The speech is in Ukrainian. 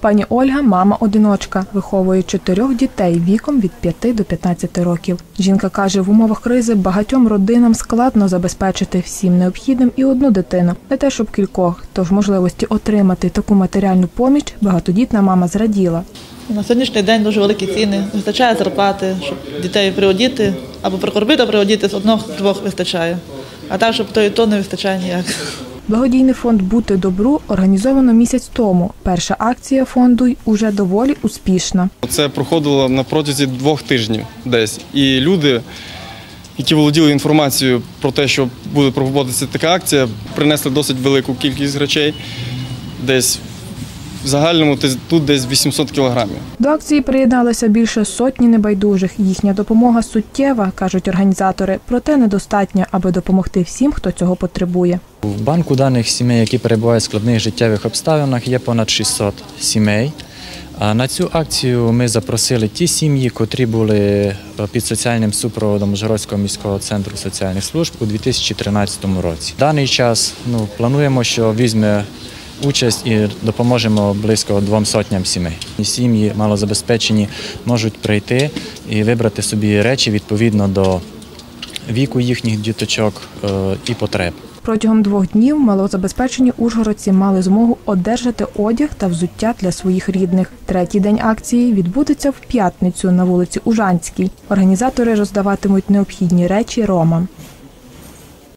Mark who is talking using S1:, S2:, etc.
S1: Пані Ольга мама одиночка, виховує чотирьох дітей віком від 5 до 15 років. Жінка каже, в умовах кризи багатьом родинам складно забезпечити всім необхідним і одну дитину, не те, щоб кількох. Тож можливості отримати таку матеріальну поміч багатодітна мама зраділа.
S2: На сьогоднішній день дуже великі ціни. Вистачає зарплати, щоб дітей приодіти або прикормити, або приодіти з одного-двох вистачає. А так, щоб то і то не вистачає ніяк.
S1: Благодійний фонд Бути добру організовано місяць тому. Перша акція фонду уже доволі успішна.
S3: Це проходило на протязі двох тижнів десь. І люди, які володіли інформацією про те, що буде проводитися така акція, принесли досить велику кількість речей. Десь в загальному тут десь 800 кілограмів.
S1: До акції приєдналося більше сотні небайдужих. Їхня допомога суттєва, кажуть організатори, проте недостатня, аби допомогти всім, хто цього потребує.
S4: В банку даних сімей, які перебувають в складних життєвих обставинах, є понад 600 сімей. На цю акцію ми запросили ті сім'ї, котрі були е, під соціальним супроводом Жгородського міського центру соціальних служб у 2013 році. В даний час ну, плануємо, що візьме участь і допоможемо близько двом сотням сімей. Сім'ї малозабезпечені можуть прийти і вибрати собі речі відповідно до віку їхніх діточок е, і потреб.
S1: Протягом двох днів малозабезпечені ужгородці мали змогу одержати одяг та взуття для своїх рідних. Третій день акції відбудеться в п'ятницю на вулиці Ужанській. Організатори роздаватимуть необхідні речі ромам.